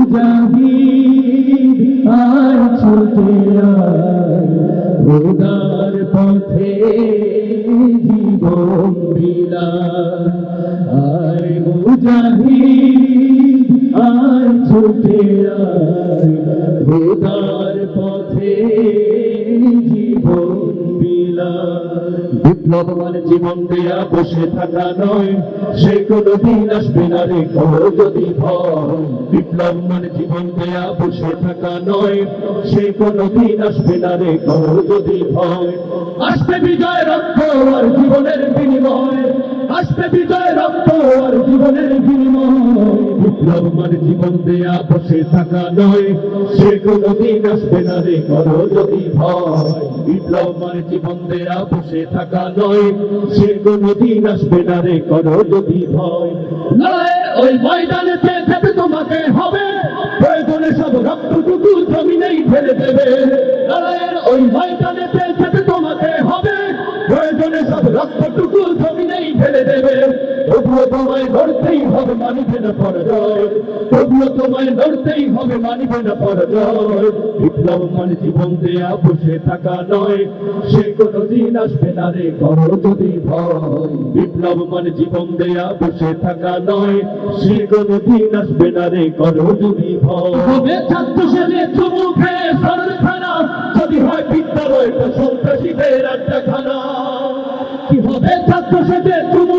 মুজাহিদ আয় ছুটে খোদার পথে জীবন বিলায় আয় মুজাহিদ আয় ছুটে খোদার পথে জীবন বিলায়। বিপ্লব মানে জীবন দেয়া বসে থাকা নয়। সে কোনো দিন আসবে না রে যদি বিপ্লব মানে জীবন দেয়া বসে থাকা নয়। সে আসবে না রে যদি ভয়। আসবে বিজয় রক্ত আর জীবনের বিনিময়। আসবে বিজয় রক্ত আর জীবনের বিনিময়। মানে জীবন দেয়া বসে থাকা নয়, সে কোনো দিন আসবে না রে করো যদি ভয়। মানে জীবন দেয়া বসে থাকা নয়, সে কোনো দিন আসবে না রে করো যদি ভয়। ওই ময়দানেতে যেতে তোমাকে হবে, প্রয়োজনে সব রক্তটুকু জমিনেই ফেলে দেবে। লড়াইয়ের ওই ময়দানেতে যেতে তোমাকে হবে, প্রয়োজনে সব রক্তটুকু জমিনেই ফেলে দেবে। তবুও তোমায় লড়তেই হবে মানিবে না পরাজয়। তবুও তোমায় লড়তেই হবে মানিবে না পরাজয়। বিপ্লব মানে জীবন দেয়া বসে থাকা নয়, সে কোনো দিন আসবে না রে করো যদি ভয়। বিপ্লব মানে জীবন দেয়া বসে থাকা নয়, সে কোনো দিন আসবে না রে করো যদি ভয়। ছাত্র সেনে চুমু খেয়ে যদি হয় বিদ্যালয়টা সন্ত্রাসীদের একটা খানা কি হবে ছাত্র সেজে চুমু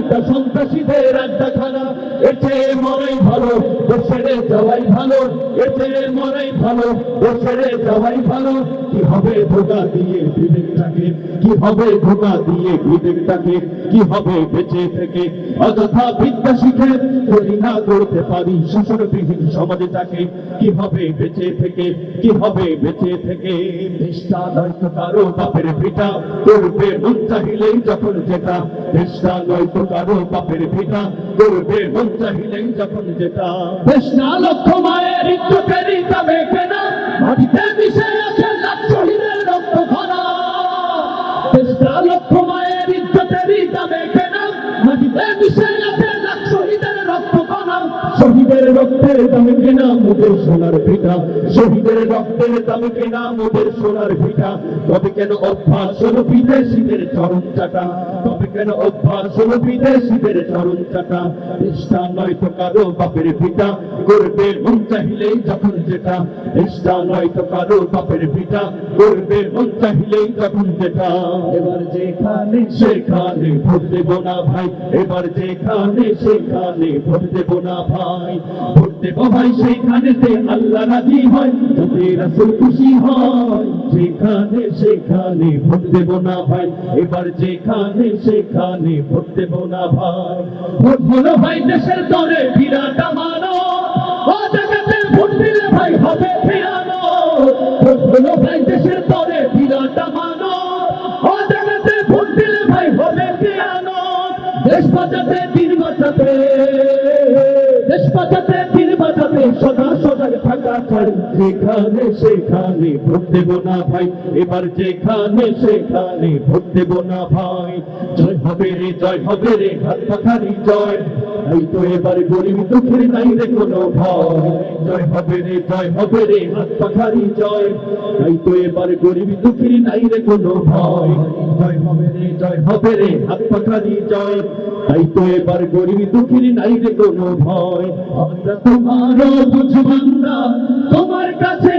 বিদ্যালয়টা সন্ত্রাসীদের একটা খানা এর চেয়ে মরাই ভালো দেশ ছেড়ে যাওয়াই ভালো এর চেয়ে মরাই ভালো দেশ ছেড়ে যাওয়াই ভালো। কি হবে ধোকা দিয়ে বিবেকটাকে? কি হবে ধোকা দিয়ে বিবেকটাকে? কি হবে বেঁচে থেকে? অযথা বিদ্যা শিখে যদি না করতে পারি শোষণবিহীন সমাজে তাকে কি হবে বেঁচে থেকে? কি হবে বেঁচে থেকে? নিষ্ঠা নয়তো কারও বাপের পিতা করবে মন চাহিলেই যখন যেটা। নিষ্ঠা নয়তো কারও বাপের পিতা করবে মন চাহিলেই যখন যেটা। কৃষ্ণা লক্ষ্য মায়ের ইজ্জতেরই তবে কেনা, মাটিতে মিশে আছে লাখ শহীদের রক্ত ভরা কৃষ্ণা লক্ষ্য মায়ের মিশে আছে শহীদের রক্তের দামে কেনা মোদের সোনার পিতা শহীদের রক্তের দামে কেনা মোদের সোনার পিতা তবে কেন অভ্যাস হলো বিদেশিদের চরণ চাটা? তবে কেন অভ্যাস হলো বিদেশিদের চরণ চাটা? নিষ্ঠা নয় তো কারও বাপের পিতা করবে মন যখন যেটা নিষ্ঠা নয় তো কারও বাপের পিতা করবে মন চাহিলেই যখন যেটা। এবার যেখানে সেখানে ভোট দেবো না ভাই এবার যেখানে সেখানে ভোট দেবো না ভাই। ভোট দেবো ভাই সেখানেতে আল্লাহ রাজি হয় যদি রাসূল খুশি হয়। যেখানে সেখানে ভোট দেবো না ভাই এবার যেখানে সেখানে ভোট দেবো না ভাই। ভোট হলো ভাই দেশের তরে বিরাট মানো ভোট দেশ বাঁচাতে, দিন বাঁচাতে, দেশ বাঁচাতে, দিন বাঁচাতে, সদা সজাগ থাকা চাই। যেখানে সেখানে ভোট দেবো না ভাই, এবার যেখানে সেখানে ভোট দেবো না ভাই। জয় হবে রে, জয় হবে রে, হাত পাখারি জয়। এই তো এবার গরিব দুঃখের নাই রে কোনো ভয়। জয় হবে রে, জয় হবে রে, হাত পাখারি জয়। এই তো এবার গরিব দুঃখের নাই রে কোনো ভয়। জয় হবে রে, জয় হবে রে, হাত পাখারি জয়। তাই তো এবার গরিব দুঃখীর কোনো ভয়। বুঝবান্দা তোমার কাছে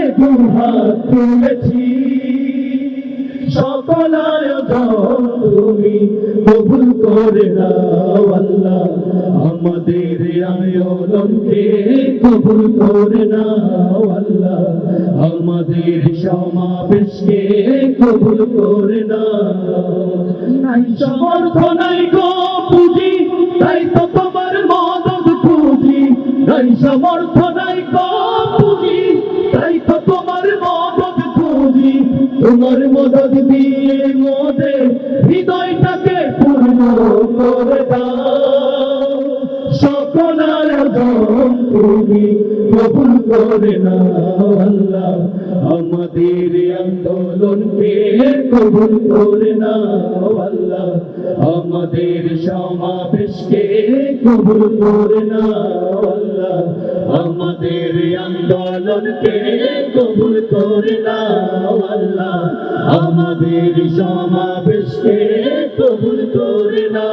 তুলেছি। সকল আমাদের কবুল করে আমাদের সমাবেশকে কবুল করে নাই সমর্থ, নাই তোমার মদত দিয়ে মোদের হৃদয়টাকে পূর্ণ করে তুমি কবুল করে না আল্লাহ। আমাদের কবুল করে না আল্লাহ আমাদের সমাবেশকে কবুল করে না আল্লাহ। আমাদের আন্দোলনকে কবুল করে না আল্লাহ। আমাদের সমাবেশকে কবুল করে না